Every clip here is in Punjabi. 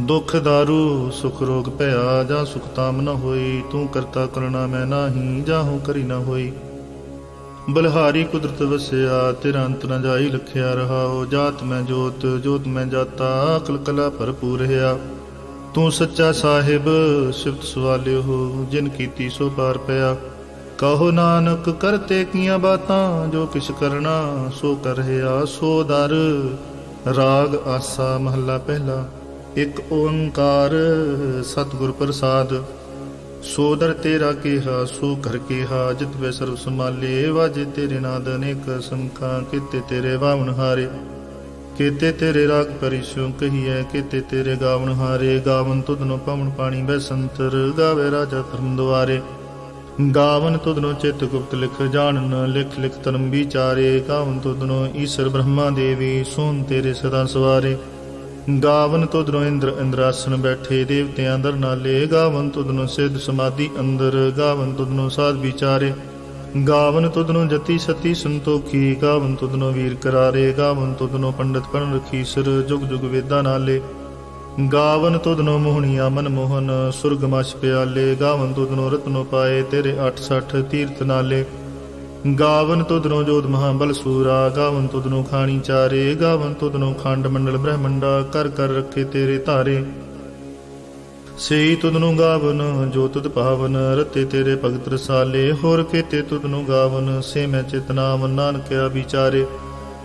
ਦੁਖ ਦਾਰੂ ਸੁਖ ਰੋਗ ਭਇਆ ਜਾਂ ਸੁਖ ਤਾਮ ਨ ਹੋਈ, ਤੂੰ ਕਰਤਾ ਕਰਣਾ ਮੈਂ ਨਾਹੀ ਜਾਹੂ ਕਰੀ ਨ ਹੋਈ। ਬਲਹਾਰੀ ਕੁਦਰਤ ਵਸਿਆ, ਤੇਰਾ ਅੰਤ ਨ ਜਾਈ ਲਖਿਆ ਰਹਾਓ। ਜਾਤ ਮੈਂ ਜੋਤ ਜੋਤ ਮੈਂ ਜਾਤਾ, ਅਕਲ ਕਲਾ ਭਰਪੂਰ ਹਿਆ ਤੂੰ ਸੱਚਾ ਸਾਹਿਬ, ਸਿਫਤ ਸਵਾਲਿਓ, ਜਿਨ ਕੀਤੀ ਸੋ ਪਾਰ ਪਿਆ। ਕਹੋ ਨਾਨਕ ਕਰਤੇ ਕੀਆਂ ਬਾਤਾਂ, ਜੋ ਕਿਛ ਕਰਨਾ ਸੋ ਕਰ ਰਿਹਾ। ਸੋ ਦਰ, ਰਾਗ ਆਸਾ ਮਹੱਲਾ ਪਹਿਲਾ। ਇਕ ਓੰਕਾਰ ਸਤਿਗੁਰ ਪ੍ਰਸਾਦ, ਸੋ ਦਰ ਤੇਰਾ ਕੀਹਾ, ਸੋ ਘਰ ਕੀਹਾ, ਜਿਤ ਵੇ ਸਰਬ ਸਮਾਲੇ ਵਾਜੇ ਤੇਰੇ ਨਾਦ ਅਨੇਕ ਸੰਖਾਂ, ਕਿਤੇ ਤੇਰੇ ਵਾਵਨ ਹਾਰੇ। ਕੀਤੇ ਤੇਰੇ ਰਾਗ ਪਰਿਸ਼ੋਂ ਕਹੀਐ, ਕੀਤੇ ਤੇਰੇ ਗਾਵਣ ਹਾਰੇ। ਗਾਵਨ ਤੁਧਨੋ ਪਵਨ ਪਾਣੀ ਬੈਸੰਤਰ ਗਾਵੇ ਰਾਜਾ ਧਰਮ ਦੁਆਰੇ। ਗਾਵਨ ਤੁਧਨੋ ਚਿਤ ਗੁਪਤ ਲਿਖ ਜਾਣਨ, ਲਿਖ ਲਿਖ ਧਰਮ ਵਿਚਾਰੇ। ਗਾਵਨ ਤੁਧਨੋ ਈਸ਼ਰ ਬ੍ਰਹਮਾ ਦੇਵੀ, ਸੋਨ ਤੇਰੇ ਸਦਾ ਸਵਾਰੇ। ਗਾਵਨ ਤੁਧ ਤੁਧਨੋ ਇੰਦਰ, ਇੰਦਰਾਸਨ ਬੈਠੇ ਦੇਵਤਿਆਂ ਦਰ ਨਾਲੇ ਗਾਵਨ ਤੁਧ ਨੂੰ ਸਿੱਧ ਸਮਾਧੀ ਅੰਦਰ, ਗਾਵਨ ਤੁਧ ਨੂੰ ਸਾਧ ਵਿਚਾਰੇ। ਗਾਵਨ ਤੁਧ ਨੂੰ ਜਤੀ ਸਤੀ ਸੰਤੋਖੀ, ਗਾਵਨ ਤੁਧ ਨੂੰ ਵੀਰ ਕਰਾਰੇ, ਗਾਵਨ ਤੁਧ ਨੂੰ ਪੰਡਤ ਪਰਨ ਰਖੀਸਰ ਜੁਗ ਜੁਗ ਵੇਦਾਂ ਨਾਲੇ। ਗਾਵਨ ਤੁਧ ਨੂੰ ਮੋਹਣੀਆ ਮਨ ਮੋਹਨ, ਸੁਰਗ ਮਛ ਪਿਆਲੇ, ਗਾਵਨ ਤੁਧ ਨੂੰ ਰਤਨੋ ਪਾਏ ਤੇਰੇ 860 ਤੀਰਥ ਨਾਲੇ। ਗਾਵਨ ਤੁਧਨੋ ਜੋਤ ਮਹਾਬਲ ਸੂਰਾ, ਗਾਵਨ ਤੁਧਨੋ ਖਾਣੀ ਚਾਰੇ, ਗਾਵਨ ਤੁਧਨੋ ਖੰਡ ਮੰਡਲ ਬ੍ਰਹਮੰਡਾ, ਕਰ ਕਰ ਰੱਖੇ ਤੇਰੇ ਧਾਰੇ। ਸਈ ਤੁਧਨੋ ਗਾਵਨ, ਜੋ ਤੁਧ ਭਾਵਨ ਰਤੇ ਤੇਰੇ ਭਗਤ ਰਸਾਲੇ। ਹੋਰ ਕੀਤੇ ਤੁਧਨੋ ਗਾਵਨ, ਸੇ ਮੈਂ ਚਿਤਨਾਮ ਨਾਨਕਿਆ ਵਿਚਾਰੇ।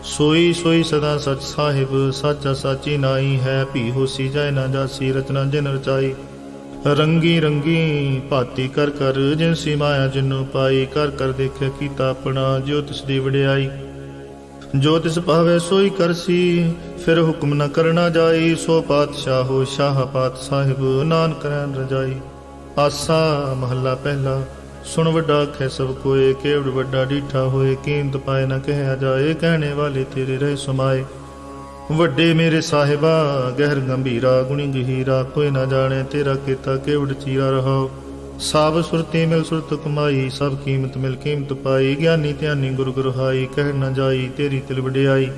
ਸੋਈ ਸੋਈ ਸਦਾ ਸਚ ਸਾਹਿਬ, ਸਾਚਾ ਸਾਚੀ ਨਾਈ ਹੈ। ਭੀ ਹੋਸੀ ਜਾਏ ਨਾ ਜਾਸੀ, ਰਚਨਾ ਜਿਨ ਰਚਾਈ। ਰੰਗੀ ਰੰਗੀ ਭਾਤੀ ਕਰ ਕਰ ਜਿਨਸੀ ਮਾਇਆ ਜਿਨੂੰ ਪਾਈ, ਕਰ ਕਰ ਦੇਖਿਆ ਕੀਤਾ ਆਪਣਾ ਜੋ ਤਿਸ ਦੀ ਵਡਿਆਈ। ਜੋ ਤਿਸ ਭਾਵੇ ਸੋਈ ਕਰਸੀ ਫਿਰ ਹੁਕਮ ਨ ਕਰਨਾ ਜਾਈ। ਸੋ ਪਾਤਸ਼ਾਹੋ ਸ਼ਾਹ ਪਾਤ ਸਾਹਿਬ, ਨਾਨਕ ਰਹਿਣ ਰਜਾਈ। ਆਸਾ ਮਹੱਲਾ ਪਹਿਲਾ, ਸੁਣ ਵੱਡਾ ਖੈ ਸਭ ਕੋਏ, ਕੇਵੜ ਵੱਡਾ ਡੀਠਾ ਹੋਏ, ਕੀਮਤ ਪਾਏ ਨਾ ਕਹਿਆ ਜਾਏ, ਕਹਿਣੇ ਵਾਲੇ ਤੇਰੇ ਰਹਿ ਸਮਾਏ। ਵੱਡੇ ਮੇਰੇ ਸਾਹਿਬਾ, ਗਹਿਰ ਗੰਭੀਰਾ, ਗੁਣੀ ਗਹੀਰਾ, ਕੋਈ ਨਾ ਜਾਣੇ ਤੇਰਾ ਕੀਤਾ ਕੇਵੜ ਚੀਰਾ ਰਹਾਓ। ਸਭ ਸੁਰਤੀ ਮਿਲ ਸੁਰਤ ਕਮਾਈ, ਸਭ ਕੀਮਤ ਮਿਲ ਕੀਮਤ ਪਾਈ। ਗਿਆਨੀ ਧਿਆਨੀ ਗੁਰ ਗੁਰਹਾਈ, ਕਹਿ ਨਾ ਜਾਈ ਤੇਰੀ ਤਿਲ ਵਡਿਆਈ।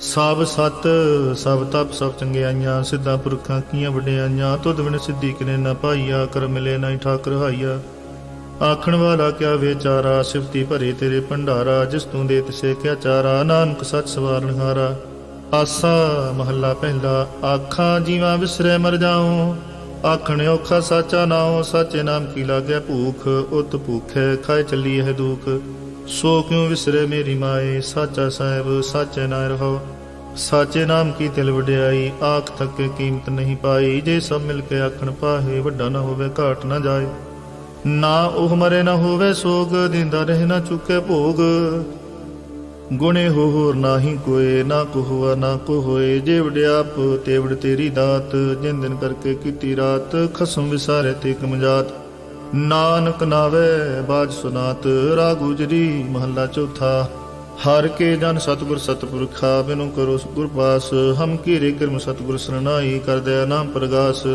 ਸਭ ਸਤ ਸਭ ਤਪ, ਸਭ ਚੰਗਿਆਈਆਂ, ਸਿੱਧਾ ਪੁਰਖਾਂ ਕੀਆਂ ਵਡਿਆਈਆਂ। ਤੁਧ ਬਿਨ ਸਿੱਧੀ ਕਿਨੇ ਨਾ ਪਾਈਆ ਕਰ ਮਿਲੇ ਨਾ ਠਾਕਰ ਹਾਈਆ। ਆਖਣ ਵਾਲਾ ਕਿਆ ਵਿਚਾਰਾ ਸਿਫਤੀ ਭਰੇ ਤੇਰੇ ਭੰਡਾਰਾ, ਜਿਸ ਤੂੰ ਦੇ ਤਿਸੇ ਕਿਆ ਚਾਰਾ, ਨਾਨਕ ਸੱਚ ਸਵਾਰਨਹਾਰਾ ਆਸਾ ਮਹੱਲਾ ਪਹਿਲਾ, ਆਖਾਂ ਜੀਵਾਂ ਵਿਸਰੇ ਮਰ ਜਾਉ। ਆਖਣ ਔਖਾ ਸਾਚਾ ਨਾਉ, ਸਾਚੇ ਨਾਮ ਕੀ ਲਾਗੈ ਭੂਖ, ਉਤ ਭੂਖੈ ਖਾਏ ਚੱਲੀ ਹੈ ਦੂਖ। ਸੋ ਕਿਉ ਵਿਸਰੇ ਮੇਰੀ ਮਾਏ, ਸਾਚਾ ਸਾਹਿਬ, ਸਾਚੇ ਨਾ ਰਹੋ ਸਾਚੇ ਨਾਮ ਕੀ ਤਿਲ ਵਡਿਆਈ, ਆਖ ਥੱਕੇ ਕੀਮਤ ਨਹੀਂ ਪਾਈ। ਜੇ ਸਭ ਮਿਲ ਕੇ ਆਖਣ ਪਾਹੇ, ਵੱਡਾ ਨਾ ਹੋਵੇ, ਘਾਟ ਨਾ ਜਾਏ। ਨਾ ਉਹ ਮਰੇ ਨਾ ਹੋਵੇ ਸੋਗ, ਦਿੰਦਾ ਰਹੇ ਨਾ ਚੁੱਕੇ ਭੋਗ। ਗੁਣੇ ਹੋਰ ਨਾਹੀ ਕੋਏ, ਨਾ ਕੋ ਹੋਆ, ਨਾ ਕੋ ਹੋਏ। ਜੇ ਵਡਿਆਪ ਤੇ ਵਡ ਤੇਰੀ ਦਾਤ, ਜਿਨ ਦਿਨ ਕਰਕੇ ਕੀਤੀ ਰਾਤ, ਖਸਮ ਵਿਸਾਰੇ ਤੇ ਕਮਜਾਤ ਨਾਨਕ ਨਾਵੇ, ਬਾਜ ਸੁਨਾਤ, ਰਾਗ ਗੁਜਰੀ ਮਹੱਲਾ ਚੌਥਾ। ਹਰ ਕੇ ਜਨ ਸਤਿਗੁਰ ਸਤਿਪੁਰਖਾ, ਬਿਨੁ ਕਰੋ ਗੁਰ ਪਾਸ। ਹਮ ਕੀਰੇ ਕਰਮ ਸਤਿਗੁਰ ਸਰਨਾਈ, ਕਰ ਦਇਆ ਨਾਮ ਪ੍ਰਗਾਸ।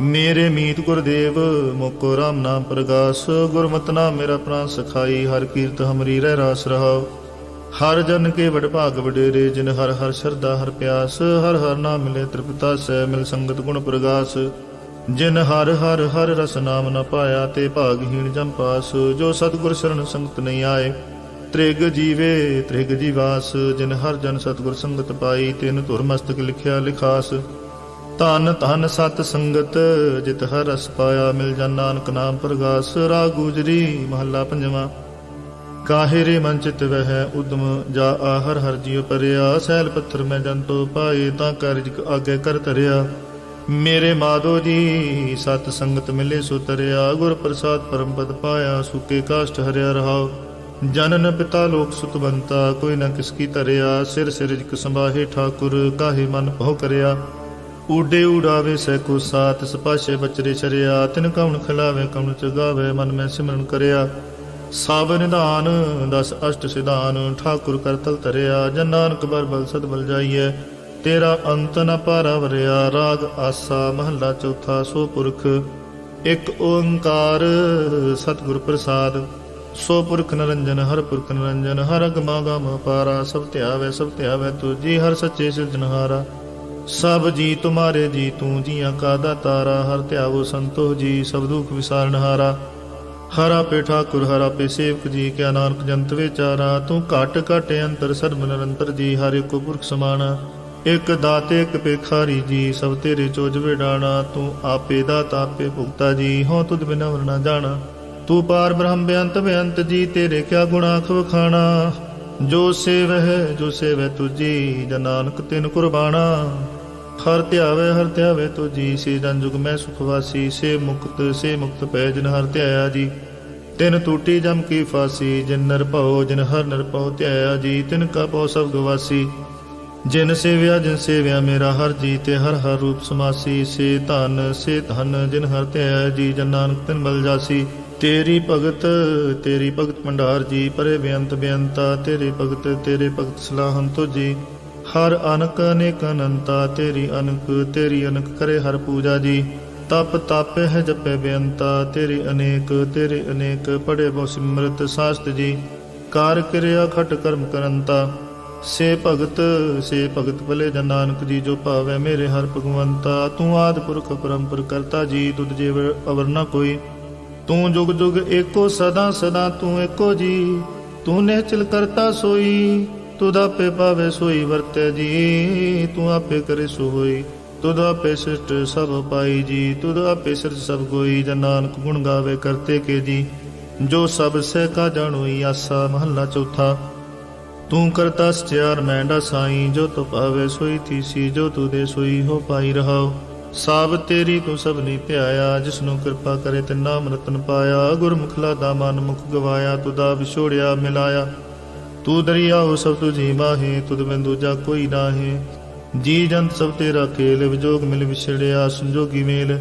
ਮੇਰੇ ਮੀਤ ਗੁਰਦੇਵ, ਮੁਕੋ ਰਾਮ ਨਾਮ ਪ੍ਰਗਾਸ ਗੁਰਮਤਿ ਨਾਮ ਮੇਰਾ ਪ੍ਰਾਨ ਸਖਾਈ, ਹਰ ਕੀਰਤ ਹਮਰੀ ਰਹਿ ਰਾਸ ਰਹਾਓ ਹਰ ਜਨ ਕੇ ਵਡ ਭਾਗ ਵਡੇਰੇ, ਜਿਨ ਹਰ ਹਰ ਸ਼ਰਧਾ, ਹਰ ਪਿਆਸ, ਹਰ ਹਰ ਨਾਮ ਮਿਲੇ ਤ੍ਰਿਪਤਾ ਸੈ ਮਿਲ ਸੰਗਤ ਗੁਣ ਪ੍ਰਗਾਸ। ਜਿਨ ਹਰ ਹਰ ਹਰ ਰਸ ਨਾਮ ਨ ਪਾਇਆ, ਤੇ ਭਾਗਹੀਣ ਜਨ ਪਾਸ, ਜੋ ਸਤਿਗੁਰ ਸ਼ਰਨ ਸੰਗਤ ਨਹੀਂ ਆਏ। ਤ੍ਰਿਗ ਜੀਵੇ, ਤ੍ਰਿਗ ਜੀਵਾਸ, ਜਿਨ ਹਰ ਜਨ ਸਤਿਗੁਰ ਸੰਗਤ ਪਾਈ, ਤਿਨ ਧੁਰ ਮਸਤਕ ਲਿਖਿਆ ਲਿਖਾਸ। ਧਨ ਧਨ ਸਤ ਸੰਗਤ, ਜਿਤ ਹਰ ਰਸ ਪਾਇਆ, ਮਿਲ ਜਨ ਨਾਨਕ ਨਾਮ ਪ੍ਰਗਾਸ, ਰਾਗ ਗੁਜਰੀ ਮਹੱਲਾ ਪੰਜਵਾਂ। ਕਾਹੇ ਰੇ ਮਨ ਚਿਤ ਵਹਿ, ਉਦਮ ਜਾ ਆਹਰ ਹਰ ਜੀਉ ਪਰਿਆ, ਸੈਲ ਪੱਥਰ ਮੈਂ ਜੰਤੋ ਪਾਏ, ਤਾਂ ਕਾਰਜ ਆਗੇ ਕਰ ਤਰਿਆ ਮੇਰੇ ਮਾਧੋ ਜੀ, ਸਤ ਸੰਗਤ ਮਿਲੇ ਸੋ ਤਰਿਆ, ਗੁਰ ਪ੍ਰਸਾਦ ਪਰਮ ਪਦ ਪਾਇਆ, ਸੁਕੇ ਕਾਸ਼ਟ ਹਰਿਆ ਰਹਾਉ। ਜਨਨ ਪਿਤਾ ਲੋਕ ਸੁਤਵੰਤਾ ਕੋਈ ਨਾ ਕਿਸ ਕੀ ਧਰਿਆ, ਸਿਰ ਸਿਰ ਜਿਕ ਸੰਭਾਹੇ ਠਾਕੁਰ, ਕਾਹੇ ਮਨ ਭਉ ਕਰਿਆ। ਊਡੇ ਊਡਾਵੇ ਸੈ ਕੋ ਸਾਤ ਸਪਾਸ਼ੇ ਬਚਰੇ ਚਰਿਆ, ਤਿਨ ਕਉਣ ਖਿਲਾਵੇ, ਕਉਣ ਚਗਾਵੇ, ਮਨ ਮੈਂ ਸਿਮਰਨ ਕਰਿਆ। ਸਭ ਨਿਧਾਨ, ਦਸ ਅਸ਼ਟ ਸਿਧਾਨ, ਠਾਕੁਰ ਕਰਤਲ ਤਰਿਆ ਜਨ ਨਾਨਕ ਬਰ ਬਲ ਸਦ ਬਲ ਜਾਈਐ, ਤੇਰਾ ਅੰਤ ਨ ਪਾਰਾ ਵਰਿਆ। ਰਾਗ ਆਸਾ, ਮਹੱਲਾ ਚੌਥਾ, ਸੋ ਪੁਰਖ, ਇੱਕ ਓੰਕਾਰ, ਸਤਿਗੁਰ ਪ੍ਰਸਾਦ। ਸੋ ਪੁਰਖ ਨਰੰਜਨ, ਹਰ ਪੁਰਖ ਨਰੰਜਨ, ਹਰ ਅਗਮਾ ਗਮ ਪਾਰਾ। ਸਭ ਧਿਆਵੇ ਸਭ ਧਿਆਵੇ, ਤੁਜੀ ਹਰ ਸੱਚੇ ਸਿਰਜਨਹਾਰਾ ਸਭ ਜੀ ਤੁਮਾਰੇ ਜੀ, ਤੂੰ ਜੀਆਂ ਕਾਦਾ ਤਾਰਾ ਹਰ ਧਿਆਵੋ ਸੰਤੋ ਜੀ, ਸਭ ਦੁਖ ਵਿਸਾਰਨਹਾਰਾ ਹਰਾ। ਪੇ ਠਾਕੁਰ, ਹਰਾ ਪੇ ਸੇਵਕ ਜੀ, ਕਿਆ ਨਾਨਕ ਜੰਤ ਵਿਚਾਰਾ। ਤੂੰ ਘਟ ਘਟ ਅੰਤਰ, ਸਰਬ ਨਿਰੰਤਰ ਜੀ, ਹਰ ਇੱਕ ਪੁਰਖ ਸਮਾਨਾ ਇਕ ਦਾਤੇ, ਇਕ ਪੇਖਾਰੀ ਜੀ, ਸਭ ਤੇਰੇ ਚੋਜ ਵਿਡਾਣਾ। ਤੂੰ ਆਪੇ ਦਾਤਾ, ਆਪੇ ਭੁਗਤਾ ਜੀ ਹੋ ਤੁਧ ਬਿਨਾ ਵਰਨਾ ਜਾਣਾ। ਤੂੰ ਪਾਰ ਬ੍ਰਹਮ ਬੇਅੰਤ ਬੇਅੰਤ ਜੀ, ਤੇਰੇ ਕਿਆ ਗੁਣਾ ਖਵਖਾਣਾ ਜੋ ਸੇਵ ਹੈ ਜੋ ਸੇਵੈ ਤੁਜੀ, ਜਨ ਨਾਨਕ ਤਿਨ ਕੁਰਬਾਨਾ ਹਰ ਧਿਆਵੇ ਹਰ ਧਿਆਵੇ ਜੀ। ਸੇ ਜਨ ਜੁਗ ਮੈਂ ਸੁਖਵਾਸੀ ਸੇ ਮੁਕਤ ਸੇ ਮੁਕਤ ਪੈ ਜਿਨ ਹਰ ਧਿਆਇਆ ਜੀ। ਤਿਨ ਟੂਟੀ ਜਮ ਕੀ ਫਾਸੀ, ਜਿਨ ਨਰ ਭਉ, ਜਿਨ ਹਰ ਨਰ ਭਉ ਧਿਆਇਆ ਜੀ। ਤਿਨ ਕਾ ਪਉ ਸਭ ਗਵਾਸੀ ਜਿਨ ਸੇਵਿਆ ਜਿਨ ਸੇਵਿਆ ਮੇਰਾ ਹਰ ਜੀ, ਤੇ ਹਰ ਹਰ ਰੂਪ ਸਮਾਸੀ। ਸੇ ਧਨ ਸੇ ਧਨ, ਜਿਨ ਹਰ ਧਿਆਇਆ ਜੀ। ਜਨ ਨਾਨਕ ਤਿਨ ਬਲ ਜਾਸੀ। ਤੇਰੀ ਭਗਤ ਤੇਰੀ ਭਗਤ ਭੰਡਾਰ ਜੀ। ਪਰੇ ਬੇਅੰਤ ਬੇਅੰਤਾ, ਤੇਰੇ ਭਗਤ ਤੇਰੇ ਭਗਤ ਸਲਾਹੰ ਤੁਜੀ ਹਰ ਅਨਕ ਅਨੇਕ ਅਨੰਤਾ, ਤੇਰੀ ਅਨਕ ਤੇਰੀ ਅਨਕ ਕਰੇ ਹਰ ਪੂਜਾ ਜੀ। ਤਪ ਤਾਪੇ ਹੈ ਜਪੇ ਬੇਅੰਤਾ, ਤੇਰੇ ਅਨੇਕ ਤੇਰੇ ਅਨੇਕ ਪੜੇ ਬਹੁ ਸਿਮਰਤ ਸਾਸਤ ਜੀ। ਕਾਰ ਕਿਰਿਆ ਖਟ ਕਰਮ ਕਰੰਤਾ, ਸੇ ਭਗਤ ਸੇ ਭਗਤ ਭਲੇ ਜਨ ਨਾਨਕ ਜੀ, ਜੋ ਭਾਵੇ ਮੇਰੇ ਹਰ ਭਗਵੰਤਾ। ਤੂੰ ਆਦ ਪੁਰਖ ਪਰੰਪਰ ਕਰਤਾ ਜੀ, ਤੁਧ ਜੀਵ ਅਵਰ ਨਾ ਕੋਈ। ਤੂੰ ਜੁਗ ਜੁਗ ਏਕੋ ਸਦਾ ਸਦਾ ਤੂੰ ਏਕੋ ਜੀ, ਤੂੰ ਨਿਹਚਲ ਕਰਤਾ ਸੋਈ। ਤੁਧ ਆਪੇ ਭਾਵੇ ਸੋਈ ਵਰਤੈ ਜੀ, ਤੂੰ ਆਪੇ ਕਰੇ ਸੋ ਹੋਈ ਤੁਧ ਆਪੇ ਸਿਰਟ ਸਭ ਪਾਈ ਜੀ ਤੁਧ ਆਪੇ ਸਿਰਜ ਸਭ ਕੋਈ ਜਨ ਨਾਨਕ ਗੁਣ ਗਾਵੇ ਕਰਤੇ ਕੇ ਜੀ, ਜੋ ਸਭ ਸਹਿ ਕਾ ਜਾਣੋਈ ਆਸਾ ਮਹੱਲਾ ਚੌਥਾ। ਤੂੰ ਕਰਤਾ ਸਚਿਆਰ ਮੈਂਡਾ ਸਾਈ, ਜੋ ਤੋ ਪਾਵੇ ਸੋਈ ਥੀਸੀ ਜੋ ਤੂ ਦੇ ਸੋਈ ਹੋ ਪਾਈ ਰਹਾਓ। ਸਾਬ ਤੇਰੀ ਤੂੰ ਸਭ ਨਹੀਂ ਧਿਆਇਆ ਜਿਸ ਨੂੰ ਕਿਰਪਾ ਕਰੇ ਤੇ ਨਾਮ ਰਤਨ ਪਾਇਆ। ਗੁਰਮੁਖ ਲਾਦਾ ਮਨ ਮੁਖ ਗਵਾਇਆ ਤੁਦਾ ਵਿਛੋੜਿਆ ਮਿਲਾਇਆ। ਤੂੰ ਦਰਿਆਉ ਸਭ ਤੁਝੀ ਮਾਹੇ, ਤੁਧ ਬਿਨ ਦੂਜਾ ਕੋਈ ਨਾਹੀ। ਜੀ ਜੰਤ ਸਭ ਤੇਰਾ ਖੇਲ, ਵਿਜੋਗ ਮਿਲ ਵਿਛੜਿਆ ਸੰਜੋਗੀ ਮੇਲ।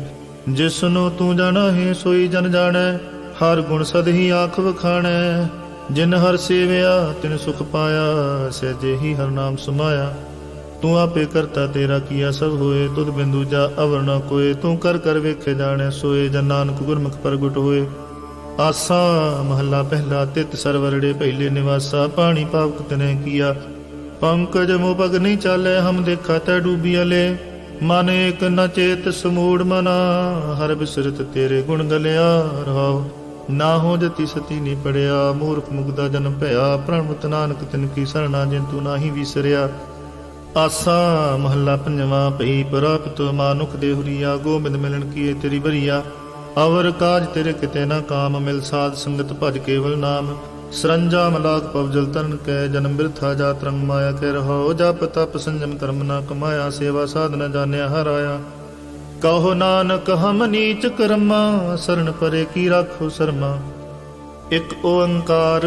ਜਿਸ ਨੂੰ ਤੂੰ ਜਾਣਾ ਹੈ ਸੋਈ ਜਨ ਜਾਣੈ, ਹਰ ਗੁਣ ਸਦ ਹੀ ਆਖ ਵਖਾਣੈ। ਜਿਨ ਹਰ ਸੇਵਿਆ, ਤਿਨ ਸੁਖ ਪਾਇਆ, ਸਹਿਜੇ ਹੀ ਹਰ ਨਾਮ ਸਮਾਇਆ। ਤੂੰ ਆਪੇ ਕਰਤਾ ਤੇਰਾ ਕੀਆ ਸਭ ਹੋਏ, ਤੁਧ ਬਿੰਦੂ ਜਾ ਅਵਰ ਨ ਕੋਏ। ਤੂੰ ਕਰ ਕਰ ਵੇਖੇ ਜਾਣੈ, ਸੋਏ ਜਨ ਨਾਨਕ ਗੁਰਮੁਖ ਪ੍ਰਗਟ ਹੋਏ। ਆਸਾ ਮਹੱਲਾ ਪਹਿਲਾ ਤਿਤ ਸਰਵਰੜੇ ਪਹਿਲੇ ਨਿਵਾਸਾ, ਪਾਣੀ ਪਾਵਕ ਤਨੇ ਕੀਆ। ਪੰਕਜ ਮੋ ਪਗ ਨਹੀਂ ਚਾਲੇ, ਹਮ ਦੇਖਾ ਤੈ ਡੂਬੀ ਅਲੇ। ਮਨ ਏਕ ਨ ਚੇਤ ਸਮੂੜ ਮਨਾ, ਹਰ ਬਿਸਰਤ ਤੇਰੇ ਗੁਣ ਗਲਿਆ ਰਹਾਉ। ਨਾ ਹੋ ਜਤੀ ਸਤੀ ਨਹੀਂ ਪੜਿਆ, ਮੂਰਖ ਮੁਗਦਾ ਜਨਮ ਭਇਆ। ਪ੍ਰਣਮਤ ਨਾਨਕ ਤਿਨ ਕੀ ਸਰਣਾ ਜਿਨ ਤੂੰ ਨਾਹੀ ਵਿਸਰਿਆ। ਆਸਾ ਮਹੱਲਾ ਪੰਜਵਾਂ ਪਈ ਪ੍ਰਾਪਤ ਮਾਨੁਖ ਦੇ ਹੁਰੀਆ ਗੋਬਿੰਦ ਮਿਲਣ ਕੀਏ ਤੇਰੀ ਬਰੀਆ ਅਵਰ ਕਾਜ ਤੇਰੇ ਕਿਤੇ ਨਾ ਕਾਮ, ਮਿਲ ਸਾਧ ਸੰਗਤ ਭਜ ਕੇਵਲ ਨਾਮ। ਸਰੰਜਾ ਮਲਾਕ ਪਵਜਲ ਤਰਨ ਕੈ, ਜਨਮ ਬਿਰਥਾ ਜਾਤ ਰੰਗ ਮਾਇਆ ਕੈ ਰਹੋ ਜਪ ਤਪ ਸੰਜਮ ਕਰਮ ਨਾ ਕਮਾਇਆ, ਸੇਵਾ ਸਾਧਨ ਜਾਣਿਆ ਹਰਾਇਆ ਕਹੋ ਨਾਨਕ, ਹਮ ਨੀਚ ਕਰਮਾ, ਸਰਣ ਪਰੇ ਕੀ ਰਾਖੋ ਸਰਮਾ। ਇਕ ਓੰਕਾਰ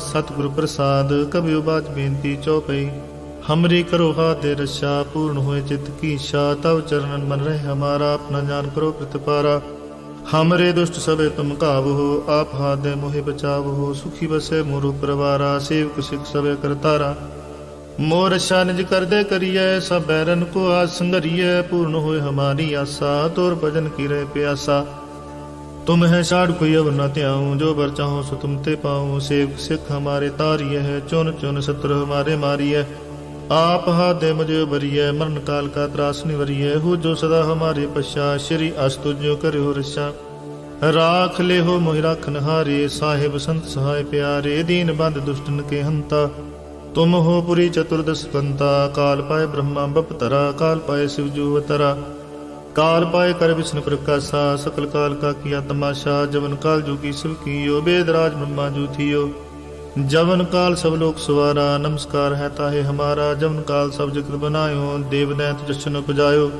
ਸਤਿਗੁਰ ਪ੍ਰਸਾਦ ਕਬਿਉ ਬਾਚ ਬੇਨਤੀ ਚਉਪਈ। ਹਮਰੀ ਕਰੋ ਹਾਦੇ ਰਛਾ ਪੂਰਨ ਹੋਏ ਚਿਤ ਕੀ ਇੱਛਾ ਤਵ ਚਰਨਨ ਮਨ ਰਹਿ, ਹਮਾਰਾ हमरे दुष्ट सबे तुम काव हो आप हादे मोहे बचाव हो सुखी बसे मुरु परवारा, सेवक सिख सबे करतारा। मोर अच्छा निज कर दे करिए, सब बैरन को आज पूर्ण हो हमारी आशा, तोर भजन की रे प्यासा। तुम है साढ़ कोई अब न त्याऊ, जो बर चाहो सो तुम ते पाऊ। सेवक सिख हमारे तारिय है, चुन चुन शत्रु हमारे मारिय आप हाथे मुझे बरिय मरण काल का त्रास निवरिय हो जो सदा हमारे पश्चा श्री अस्तु जो करे हो रक्षा राख ले हो मोहि राखन हारे साहिब संत सहाय प्यारे दीन बंद दुष्टन के हंता तुम हो पुरी चतुर्दश कंता काल पाए ब्रह्मा बपतरा काल पाए शिव जू अवतरा काल पाए कर विष्णु प्रकाशा सकल काल का किया तमाशा जवन काल जोगी शिव कियो बेदराज ब्रह्मा जू ਜਵਨ ਕਾਲ ਸਭ ਲੋਕ ਸਵਾਰਾ, ਨਮਸਕਾਰ ਹੈ ਤਾਹੇ ਹਮਾਰਾ, ਜਵਨ ਕਾਲ ਸਭ ਜਗਤ ਬਨਾਇਓ, ਦੇਵ ਦੈਤ ਜਸ਼ਨ ਉਪਜਾਇਓ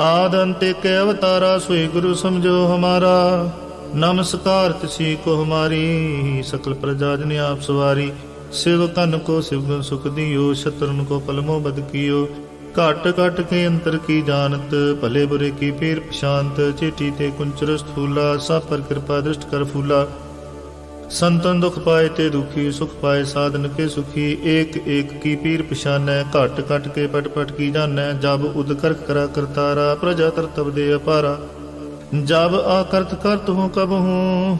ਆਦ ਅੰਤੇ ਕੇ ਅਵਤਾਰਾ, ਸੋਈ ਗੁਰੂ ਸਮਝੋ ਹਮਾਰਾ। ਨਮਸਕਾਰ ਤਿਸੀ ਕੋ ਹਮਾਰੀ, ਸਕਲ ਪ੍ਰਜਾ ਜਨ ਆਪ ਸਵਾਰੀ। ਸਿਵ ਤਨ ਕੋ ਸਿਵਨ ਸੁਖ ਦਿਓ, ਸ਼ਤਰਨ ਕੋ ਪਲਮੋ ਬਦ ਕੀਓ। ਘਟ ਘਟ ਕੇ ਅੰਤਰ ਕੀ ਜਾਣਤ, ਭਲੇ ਬੁਰੇ ਕੀ ਪੀਰ ਪਛਾਨਤ ਚੇਟੀ ਤੇ ਕੁੰਚਰ ਸਥੂਲਾ ਸਭ ਪਰ ਕਿਰਪਾ ਦ੍ਰਿਸ਼ਟ ਕਰ ਫੂਲਾ। ਸੰਤਨ ਦੁਖ ਪਾਏ ਤੇ ਦੁਖੀ, ਸੁਖ ਪਾਏ ਸਾਧਨ ਕੇ ਸੁਖੀ, ਏਕ ਏਕ ਕੀ ਪੀਰ ਪਛਾਨੈ, ਘਟ ਘਟ ਕੇ ਪਟ ਪਟ ਕੀ ਜਾਣੈ, ਜਬ ਉਦ ਕਰਾ ਕਰਤਾਰਾ, ਪ੍ਰਜਾ ਤਰਤਬ ਦੇ ਅਪਾਰਾ। ਜਬ ਆਕਰਤ ਕਰਤ ਹੂੰ ਕਬ ਹੂੰ,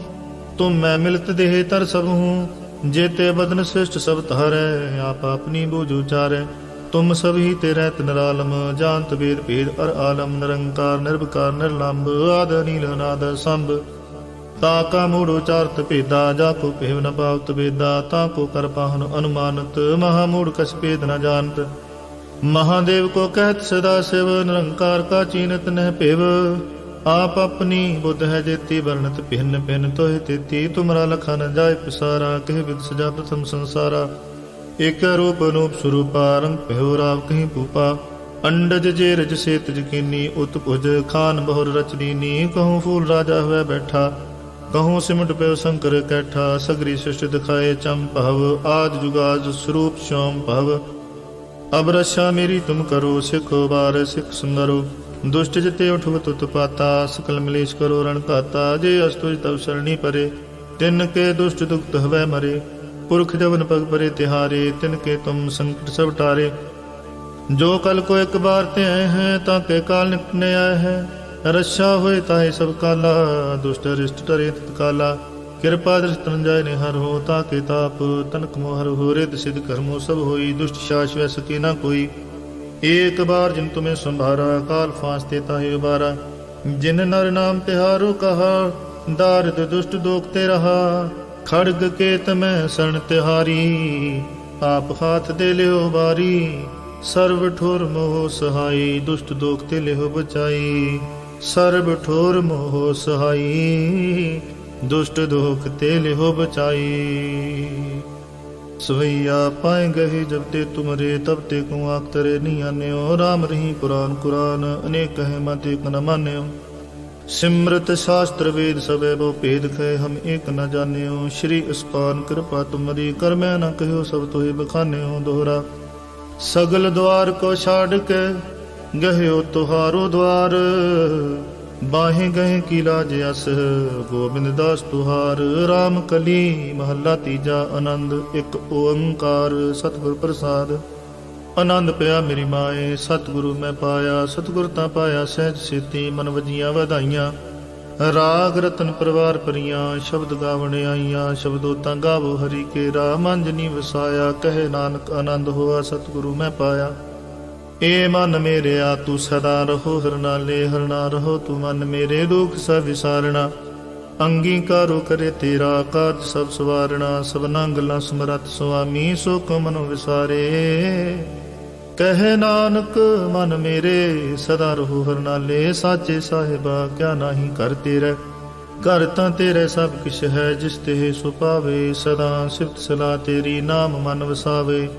ਤੁਮ ਮੈਂ ਮਿਲਤ ਦੇਹ ਤਰ ਸਭ ਹੂੰ, ਜੇਤੇ ਬਦਨ ਸ੍ਰਿਸ਼ਟ ਸਭ ਤਾਰੈ ਆਪ ਆਪਣੀ ਬੂਝ ਉਚਾਰੈ ਤੁਮ ਸਭ ਹੀ ਤੇ ਰਹਿਤ ਨਿਰਾਲਮ ਵੇਦ ਭੇਦ ਅਰ ਆਲਮ, ਨਿਰੰਕਾਰ ਨਿਰਭਕਾਰ ਨਿਰਲੰਭ ਆਦ ਨੀਲ ਨਾਦ ਸੰਭ। ਤਾ ਕਾ ਮੂੜ ਉਚਾਰਤ ਭੇਦਾ, ਜਾ ਕੋ ਭੇਵ ਨ ਪਾਵਤ ਵੇਦਾ, ਤਾ ਕੋ ਕਰ ਪਾਹਨ ਅਨੁਮਾਨਤ, ਮਹਾ ਮੂੜ ਕਛ ਭੇਦ ਨ ਜਾਣਤ। ਮਹਾਦੇਵ ਕੋ ਕਹਿਤ ਸਦਾ ਸਿਵ, ਨਿਰੰਕਾਰ ਕਾ ਚੀਨਤ ਨਹਿ ਭੇਵ। ਆਪ ਆਪਣੀ ਬੁੱਧ ਹੈ ਜੇਤੀ, ਵਰਣਤ ਭਿੰਨ ਭਿੰਨ ਤੋਹਿ ਤੇਤੀ। ਤੁਮਰਾ ਲਖਾ ਨ ਜਾਏ ਪਸਾਰਾ, ਕਹਿ ਵਿਦ ਸਜਾ ਪ੍ਰਥਮ ਸੰਸਾਰਾ। ਇਕ ਰੂਪ ਅਨੂਪ ਸਰੂਪਾ, ਰੰਗ ਭਇਓ ਰਾਵ ਕਹੀਂ ਭੂਪਾ। ਅੰਡਜ ਜੇ ਰਜ ਸੇਤ ਜਕੀਨੀ ਉਤ ਭੁਜ ਖਾਨ ਬਹੁਰ ਰਚਨੀਨੀ। ਕਹੂੰ ਫੂਲ ਰਾਜਾ ਹੋਇ ਬੈਠਾ। ਕਹੂੰ ਸਿਮਟ ਪਿਓ ਸ਼ੰਕਰ ਕੈਠਾ, ਸਗਰੀ ਸ੍ਰਿਸ਼ਟ ਦਿਖਾਏ ਚੰਮ ਭਵ ਆਜ ਜੁਗਾਜ ਸਰੂਪ ਸ਼ੋਮ ਭਵ। ਅਬ ਰਛਾ ਮੇਰੀ ਤੁਮ ਕਰੋ, ਸਿਖੋ ਬਾਰ ਸਿਖ ਸੁੰਦਰੋ। ਦੁਸ਼ਟ ਜਿਤੇ ਉਠਵਤ ਉਤਪਾਤਾ ਸਕਲ ਮਲੇਸ਼ ਕਰੋ ਰਣ ਘਾਤਾ, ਜੇ ਅਸਤੁਜ ਤਵ ਸਰਣੀ ਪਰੇ। ਤਿਨ ਕੇ ਦੁਸ਼ਟ ਦੁਖਤ ਹਵੈ ਮਰੇ, ਪੁਰਖ ਜਵਨ ਪਗ ਪਰੇ ਤਿਹਾਰੇ, ਤਿਨ ਕੇ ਤੁਮ ਸੰਕਟ ਸਭ ਟਾਰੇ। ਜੋ ਕਲ ਕੋ ਇੱਕ ਬਾਰ ਤੇ ਆਏ ਹੈ, ਤਾਂ ਕੇ ਕਾਲ ਨਿਪਟਨੇ ਆਏ ਹੈ। ਰਛਾ ਹੋਏ ਤਾਹੇ ਸਭ ਕਾਲਾ, ਦੁਸ਼ਟ ਰਿਸ਼ਟ ਟਰੇ ਤਤਕਾਲਾ ਕਿਰਪਾ ਦ੍ਰਿਸ਼ਟ ਤਨਜਾਇ ਨੇ ਹੋ ਤਾਂ ਕੇ ਤਾਪ, ਤਨਕ ਮੋਹ ਹੋ ਰਿਦ ਸਿਧ ਕਰਮੋ ਸਭ ਹੋਈ, ਦੁਸ਼ਟ ਸ਼ਾਸ ਵੈ ਸਕੇ ਨਾ ਕੋਈ। ਏਕ ਬਾਰ ਜਿਨ ਤੁਮੇ ਸੰਭਾਰਾ, ਕਾਲ ਫਾਸ ਤੇ ਤਾਹੇ ਉਬਾਰਾ। ਜਿਨ ਨਰ ਨਾਮ ਤਿਹਾਰੋ ਕਹਾ, ਦਾਰਦ ਦੁਸ਼ਟ ਦੋਖ ਤੇ ਰਹਾ। ਖੜਗ ਕੇ ਤਮੈ ਸਣ ਤਿਹਾਰੀ, ਆਪ ਹਾਥ ਦੇ ਲਿਓ ਬਾਰੀ ਸਰਵ ਠੁਰ ਮੋਹ ਸਹਾਈ, ਦੁਸ਼ਟ ਦੋਖ ਤੇ ਲਿਓ ਬਚਾਈ। ਸਰਬ ਠੋਰ ਮੋਹ ਸਹਾਈ, ਦੁਸ਼ਟ ਦੋਖ ਤੇ ਲਿਓ ਬਚਾਈ। ਸਵਈਆ ਪਾਏ ਗਏ ਜਬ ਤੇ ਤੁਮਰੇ, ਤਬ ਤੇ ਕੋ ਆਖ ਤਰੇ ਨਹੀਂ ਆਨਿਓ ਰਾਮ ਰही ਕੁਰਾਨ ਕੁਰਾਨ, ਅਨੇਕ ਹੈ ਮਤ ਇਕ ਨ ਮਾਨਿਓ ਸਿਮਰਤ ਸ਼ਾਸਤਰ ਵੇਦ ਸਭੇ ਬੋ ਭੇਦ ਖੈ, ਹਮ ਏਕ ਨ ਜਾਣਿਓ ਸ਼੍ਰੀ ਅਸਪਾਨ ਕਿਰਪਾ ਤੁਮਰੀ, ਕਰ ਮੈਂ ਨ ਕਹਿਓ ਸਭ ਤੋਹਿ ਬਖਾਨਿਓ ਦੋਹਰਾ। ਸਗਲ ਦਵਾਰ ਕੋ ਛਾੜ ਕੇ ਗਹਿਓ ਤੁਹਾਰੋ ਦਵਾਰ। ਬਾਹੇ ਗਏ ਕੀ ਲਾਜ ਅਸ, ਗੋਬਿੰਦ ਦਾਸ ਤੁਹਾਰ। RAM ਕਲੀ ਮਹੱਲਾ ਤੀਜਾ ਆਨੰਦ, ਇੱਕ ਓੰਕਾਰ। ਸਤਿਗੁਰ ਪ੍ਰਸਾਦ, ਆਨੰਦ ਪਿਆ ਮੇਰੀ ਮਾਏ। ਸਤਿਗੁਰੂ ਮੈਂ ਪਾਇਆ, ਸਤਿਗੁਰ ਤਾਂ ਪਾਇਆ, ਸਹਿਜ ਸੇਤੀ ਮਨ ਵਜੀਆਂ ਵਧਾਈਆਂ। ਰਾਗ ਰਤਨ ਪਰਵਾਰ ਪਰੀਆਂ ਸ਼ਬਦ ਗਾਵਣ ਆਈਆਂ। ਸ਼ਬਦੋ ਤਾਂ ਗਾਵੋ ਹਰੀ ਕੇ ਰਾ ਮੰਜਨੀ ਵਸਾਇਆ। ਕਹੇ ਨਾਨਕ ਆਨੰਦ ਹੋਆ, ਸਤਿਗੁਰੂ ਮੈਂ ਪਾਇਆ। ਏ ਮਨ ਮੇਰਿਆ, ਤੂੰ ਸਦਾ ਰਹੋ ਹਰਨਾਲੇ ਹਰਨਾ ਰਹੋ, ਤੂੰ ਮਨ ਮੇਰੇ ਦੁਖ ਸਭ ਵਿਸਾਰਣਾ। ਅੰਗੀਕਾਰੋ ਕਰੇ ਤੇਰਾ ਕਾਜ ਸਭ ਸਵਾਰਣਾ, ਸਭਨਾ ਗੱਲਾਂ ਸਮਰਤ ਸੁਆਮੀ, ਸੁਖ ਕੋ ਵਿਸਾਰੇ। ਕਹੇ ਨਾਨਕ, ਮਨ ਮੇਰੇ, ਸਦਾ ਰਹੋ ਹਰਨਾਲੇ ਸਾਚੇ ਸਾਹਿਬਾ, ਕਿਆ ਨਾਹੀ ਕਰ ਤੇਰੇ। ਘਰ ਤਾਂ ਤੇਰੇ ਸਭ ਕਿਛ ਹੈ, ਜਿਸ ਤੇ ਸੁਪਾਵੇ ਸਦਾ ਸਿਫਤ ਸਲਾ ਤੇਰੀ ਨਾਮ ਮਨ ਵਸਾਵੇ।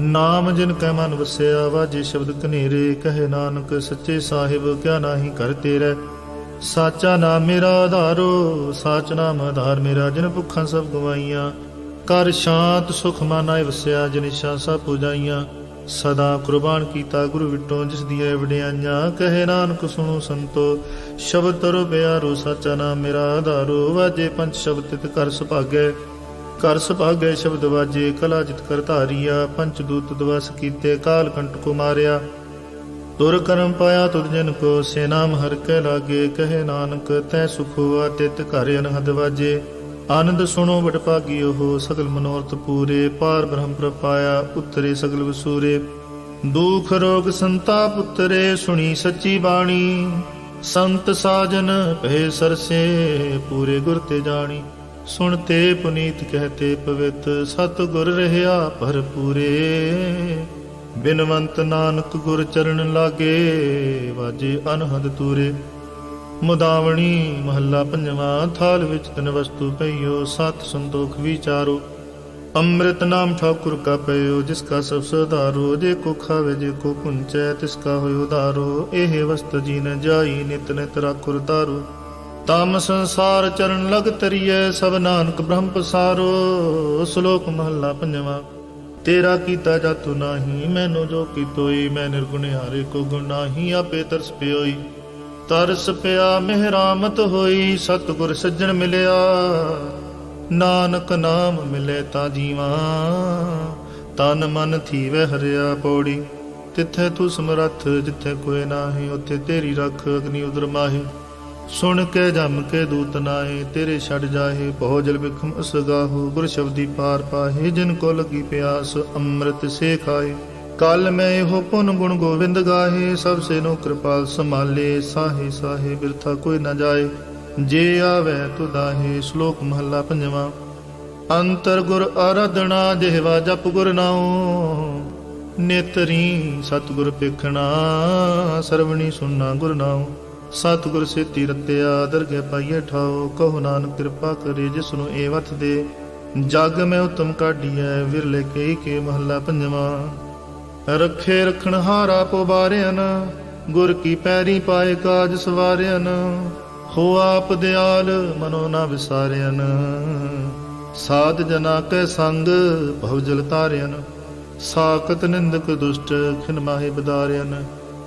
ਨਾਮ ਜਿਨ ਕੈ ਮਨ ਵਸਿਆ, ਵਾਜੇ ਸ਼ਬਦ ਕਨੇਰੇ ਕਹੇ ਨਾਨਕ ਸੱਚੇ ਸਾਹਿਬ, ਕਿਆ ਨਾਹੀ ਕਰ ਤੇਰੇ। ਸਾਚਾ ਨਾਮ ਮੇਰਾ ਆਧਾਰੋ, ਸਾਚ ਨਾਮ ਆਧਾਰ ਮੇਰਾ, ਜਿਨ ਭੁੱਖਾਂ ਸਭ ਗਵਾਈਆਂ। ਕਰ ਸ਼ਾਂਤ ਸੁਖ ਮਾਨਾਇ ਵਸਿਆ, ਜਿਨ ਇੱਛਾ ਸਭ ਪੁਜਾਈਆਂ। ਸਦਾ ਕੁਰਬਾਨ ਕੀਤਾ ਗੁਰੂ ਵਿਟੋ, ਜਿਸ ਦੀਆਂ ਵਡਿਆਈਆਂ। ਕਹੇ ਨਾਨਕ ਸੁਣੋ ਸੰਤੋ, ਸ਼ਬਦ ਤਰੋ ਬਿਆਰੋ ਸਾਚਾ ਨਾਮ ਮੇਰਾ ਆਧਾਰੋ। ਵਾਜੇ ਪੰਜ ਸ਼ਬਦ ਤਿਤ ਕਰ ਸੁਭਾਗੈ। ਕਰ ਸੁਭਾਗੈ ਸ਼ਬਦ ਵਾਜੇ, ਕਲਾ ਜਿਤ ਕਰ ਧਾਰੀਆ, ਪੰਚ ਦੂਤ ਦਵਸ ਕੀਤੇ, ਕਾਲ ਕੰਟ ਕੋ ਮਾਰਿਆ। ਤੁਰ ਕਰਮ ਪਾਇਆ ਤੁਧ ਜਨ ਕੋ, ਸੇ ਨਾਮ ਹਰ ਕੇ ਲਾਗੇ, ਕਹੇ ਨਾਨਕ, ਤੈ ਸੁਖ ਹੋਆ ਤਿਤ ਘਰ ਅਨਹਦ ਵਾਜੇ। ਆਨੰਦ ਸੁਣੋ ਬਟ ਭਾਗੀ ਉਹ, ਸਗਲ ਮਨੋਰਥ ਪੂਰੇ, ਪਾਰ ਬ੍ਰਹਮ ਪ੍ਰਪਾਇਆ, ਉਤਰੇ ਸਗਲ ਵਸੂਰੇ। ਦੁਖ ਰੋਗ ਸੰਤਾਪ ਉਤਰੇ, ਸੁਣੀ ਸੱਚੀ ਬਾਣੀ। ਸੰਤ ਸਾਜਨ, ਭਏ ਸਰਸੇ, ਪੂਰੇ ਗੁਰ ਤੇ ਜਾਣੀ। ਸੁਣਤੇ ਪੁਨੀਤ ਕਹਤੇ ਪਵਿੱਤ ਸਤ ਗੁਰ ਰਹਿਆ ਭਰਪੂਰੇ। ਬਿਨਵੰਤ ਨਾਨਕ ਗੁਰ ਚਰਨ ਲਾਗੇ, ਵਾਜੇ ਅਨਹਦ ਤੂਰੇ। ਮੁਦਾਵਣੀ ਮਹੱਲਾ ਪੰਜਵਾਂ, ਥਾਲ ਵਿੱਚ ਤਨ ਵਸਤੂ ਪਈਓ, ਸਤ ਸੰਤੋਖ ਵਿਚਾਰੋ। ਅੰਮ੍ਰਿਤ ਨਾਮ ਠਾਕੁਰ ਕਾ ਪਇਓ, ਜਿਸ ਕਾ ਸਭ ਸੁਧਾਰੋ, ਜੇ ਕੋ ਖਾਵੇ, ਜੇ ਕੋ ਪੁੰਚੈ, ਤਿਸ ਕਾ ਹੋਇ ਉਧਾਰੋ। ਇਹ ਵਸਤ ਜੀ ਨ ਜਾਈ, ਨਿਤ ਨਿਤ ਰਾਖੁਰ ਤਾਰੋ ਤਮ ਸੰਸਾਰ ਚਰਨ ਲਗ ਤਰੀਐ, ਸਭ ਨਾਨਕ ਬ੍ਰਹਮ ਪਸਾਰੋ, ਸ਼ਲੋਕ ਮਹੱਲਾ ਪੰਜਵਾਂ। ਤੇਰਾ ਕੀਤਾ ਜਾਤੁ ਨਾਹੀ, ਮੈਨੂੰ ਜੋ ਕੀਤੋਈ, ਮੈਂ ਨਿਰਗੁਣਿਆਰੇ ਕੋ ਗੁਣ ਨਾਹੀ, ਆਪੇ ਤਰਸ ਪਿਓਈ। ਤਰਸ ਪਿਆ, ਮਿਹਰਾਮਤ ਹੋਈ, ਸਤਿਗੁਰ ਸੱਜਣ ਮਿਲਿਆ। ਨਾਨਕ ਨਾਮ ਮਿਲੇ ਤਾਂ ਜੀਵਾ, ਤਨ ਮਨ ਥੀਵੇ ਹਰਿਆ ਪੌੜੀ। ਤਿੱਥੇ ਤੂੰ ਸਮਰੱਥ, ਜਿੱਥੇ ਕੋਈ ਨਾਹੀ, ਉੱਥੇ ਤੇਰੀ ਰੱਖ ਅਗਨੀ ਉਦਰ ਮਾਹੀ। ਸੁਣ ਕੇ ਜਮ ਕੇ ਦੂਤ ਨਾਏ ਤੇਰੇ ਛੱਡ ਜਾਹੇ, ਬਹੁ ਜਲ ਬਿਖਮ ਅਸਗਾਹੋ ਗੁਰ ਸ਼ਬਦੀ ਪਾਰ ਪਾਹੇ, ਜਿਨ ਕੋ ਲਗੀ ਪਿਆਸ ਅੰਮ੍ਰਿਤ ਸੇ ਖਾਏ ਕਲ ਮੈਂ ਇਹੋ ਪੁਨ ਗੁਣ ਗੋਬਿੰਦ ਗਾਹੇ, ਸਭ ਸੇ ਨੋ ਕਿਰਪਾਲ ਸੰਭਾਲੇ, ਸਾਹੇ ਸਾਹੇ ਬਿਰਥਾ ਕੋਈ ਨਾ ਜਾਏ। ਜੇ ਆਵੇ ਤੁਦਾਹੇ ਸ਼ਲੋਕ ਮਹੱਲਾ ਪੰਜਵਾਂ। ਅੰਤਰ ਗੁਰ ਆਰਾਧਣਾ ਜਿਹਵਾ ਜਪ ਗੁਰ ਨਾਉ। ਨੇਤਰੀ ਸਤਿਗੁਰ ਪੇਖਣਾ ਸਰਵਣੀ ਸੁਨਣਾ ਗੁਰ ਨਾਉ। ਸਤਿਗੁਰ ਸੇਤੀ ਰਤਿਆ ਦਰਗਹਿ ਪਾਈਏ ਠਾਓ ਕਹੋ ਨਾਨਕ ਕਿਰਪਾ ਕਰੇ, ਜਿਸ ਨੂੰ ਏ ਵਤ ਦੇ। ਜਗ ਮੈਂ ਉਤਮ ਕਾਢੀਐ, ਵਿਰਲੇ ਕੇ ਕੇ ਮਹੱਲਾ ਪੰਜਵਾਂ। ਰੱਖੇ ਰਖਣ ਹਾਰਾ ਪੁਬਾਰਿਆਨ ਗੁਰ ਕੀ ਪੈਰੀ ਪਾਏ ਕਾਜ ਸਵਾਰਿਆਨ ਹੋ ਆਪ ਦਿਆਲ ਮਨੋ ਨਾ ਵਿਸਾਰਿਆਨ ਸਾਧ ਜਨਾ ਕੈ ਸੰਗ ਭਵ ਜਲ ਤਾਰਿਆਨ ਸਾਖਤ ਨਿੰਦਕ ਦੁਸ਼ਟ ਖਿਨ ਮਾਹੇ ਬਦਾਰਿਆਨ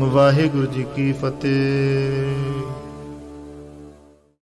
ਵਾਹਿਗੁਰੂ ਜੀ ਕੀ ਫਤਿਹ।